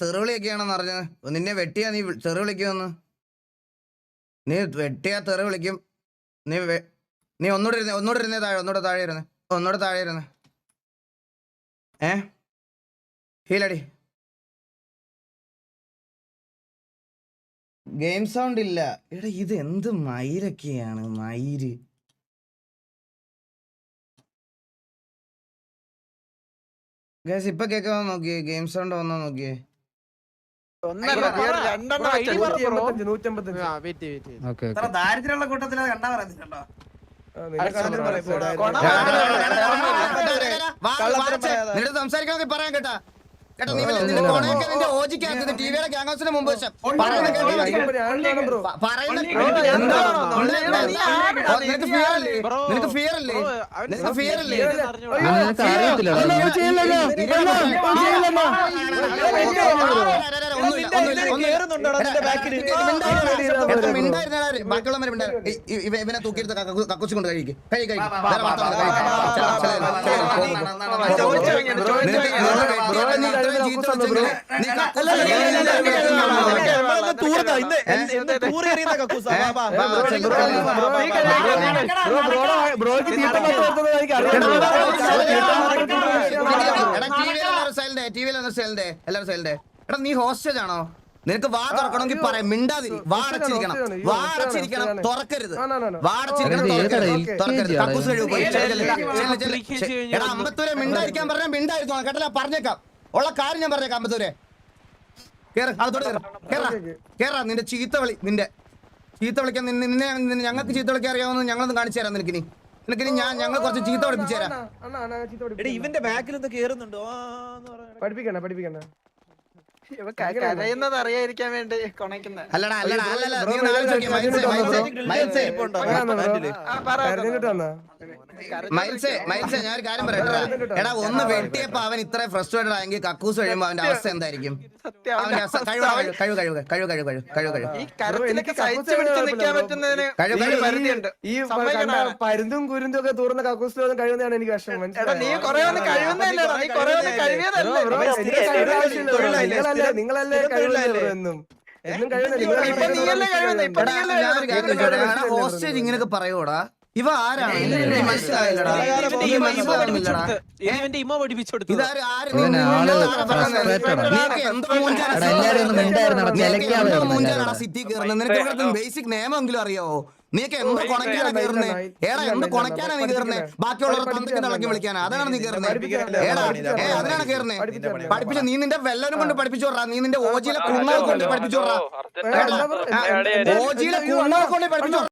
തെറിവിളിയൊക്കെയാണെന്ന് അറിഞ്ഞത് നിന്നെ വെട്ടിയാ നീ വി- തെറി വിളിക്കുമെന്ന് നീ വെട്ടിയാ തെറി വിളിക്കും നീ നീ ഒന്നുകൂടെ ഇരുന്നേ ഒന്നുകൂടെ ഇരുന്നേ താഴെ ഒന്നുകൂടെ താഴെ ഇരുന്ന് ഒന്നുകൂടെ താഴെ ഇരുന്ന്. ഏ? ഹീലടി. ഗെയിം സൗണ്ട് ഇല്ല. എടാ ഇത് എന്ത് മയിലൊക്കെയാണ് മയിര് ഗസ് ഇപ്പൊ കേൾക്കാൻ നോക്കിയേ? ഗെയിം സൗണ്ട് വന്നാ നോക്കിയേ? ദാരിദ്ര്യമുള്ള കൂട്ടത്തിൽ കണ്ടാ പറയുന്നുണ്ടോ സംസാരിക്കാൻ പറയാൻ കേട്ടാ കേട്ടോ നീ നിന്റെ ടിവിയുടെ ഗ്യാങ്സിന് മുമ്പ് വെച്ചാൽ നിനക്ക് ഫിയർ അല്ലേ നിനക്ക് ഫിയർ അല്ലേ ഇവനെ തൂക്കിയെടുത്ത കക്കുച്ചി കൊണ്ട് കഴിക്ക് ടി വിയിലെ സൈലന്റ് എല്ലാവരും സൈലന്റ് എടാ നീ ഹോസ്റ്റേജ് ആണോ നിനക്ക് വാ തുറക്കണമെങ്കിൽ പറയാം മിണ്ടാതിരി വാ അടച്ചിരിക്കണം. വാ അടച്ചിരിക്കണം തുറക്കരുത്. വാ അടച്ചിരിക്കണം തുറക്കരുത്. കക്കൂസ് കഴിവ് എടാ അമ്പത്തൂരെ മിണ്ടായിരിക്കാൻ പറഞ്ഞാൽ മിണ്ടായിരുന്നു കേട്ടല്ല പറഞ്ഞേക്കാം. ഉള്ള കാര്യം ഞാൻ പറഞ്ഞേക്കാം അമ്പത്തൂരെ. കേറ അതോട് കേറ. കേറാ കേറാ നിന്റെ ചീത്ത വിളി നിന്റെ. ചീത്ത വിളിക്കാൻ നിന്നെ ഞങ്ങൾക്ക് ചീത്ത വിളിക്കാൻ അറിയാവുന്ന ഞങ്ങളൊന്ന് കാണിച്ചു തരാം നിനക്കിനി. നിനക്കിനി ഞാൻ ഞങ്ങൾ കുറച്ച് ചീത്ത പഠിപ്പിച്ചു തരാം. അണ്ണാ അണ്ണാ ചീത്ത എടാ ഇവന്റെ ബാക്കിൽ ഒന്ന് കേറുന്നുണ്ടോ? ആ, എന്ന് പറയണ. പഠിപ്പിക്കണ്ട പഠിപ്പിക്കണ്ട. കരയുന്നത് അറിയാതിരിക്കാൻ വേണ്ടി കൊണയ്ക്കുന്ന. അല്ലടാ അല്ലടാ അല്ലല്ല ബ്രോ, നീ ഒന്ന് ആലോചിച്ച് നോക്കിയേ, മൈൽസേ, മൈൽസേ, മൈൽസേ, ഇരിപ്പുണ്ടോ? അങ്ങനെയാണോ ബ്രോ? ഫ്രണ്ടിൽ. കരഞ്ഞിട്ട് വന്നാ? മൈൽസേ മൈൽസേ ഞാൻ ഒരു കാര്യം പറയട്ടെ എടാ. ഒന്ന് വെട്ടിയപ്പോ അവൻ ഇത്ര ഫ്രസ്ട്രേറ്റഡ് ആയെങ്കിൽ കക്കൂസ് കഴിയുമ്പോ അവന്റെ അവസ്ഥ എന്തായിരിക്കും? സത്യം. അവന്റെ അവസ്ഥ കഴിവ് കഴിവ് കഴിവ് കഴിവ് കഴിവ് കഴിവ് കഴിവ് കഴിവ് ഈ പരുന്തും കുരുന്തും ഒക്കെ തുറന്ന കക്കൂസ് കഴിയുന്നതാണ് എനിക്ക് വിഷമം. എടാ നീ മനസ്സിലായോ? നിങ്ങളല്ലേ നിങ്ങളല്ലേ കഴിവില്ലല്ലോ എന്നും ഹോസ്റ്റേജ് ഇങ്ങനെയൊക്കെ പറയൂടാ ഇവ ആരാണ് സിറ്റി കയറുന്നത് നിനക്ക് ബേസിക് നിയമമെങ്കിലും അറിയാവോ നീയൊക്കെ എന്ത് കൊണക്കാനാ കയറുന്നത് ഏടാ എന്ത് കൊണക്കാനാ നീ കയറുന്നത് ബാക്കിയുള്ളവർ തന്തയ്ക്ക് ഇളക്കി വിളിക്കാനാ അതാണ് നീ കയറുന്നത് ഏടാ ഏ അതിനാണ് കയറുന്നത് പഠിപ്പിച്ച നീ നിന്റെ വെല്ലനും കൊണ്ട് പഠിപ്പിച്ചു വിടാ നീ നിന്റെ ഓജിയിലെ കുണ്ണാൾ കൊണ്ട് പഠിപ്പിച്ചു വിടാ ഓജിയിലെ കുണ്ണാൾ കൊണ്ട് പഠിപ്പിച്ചു.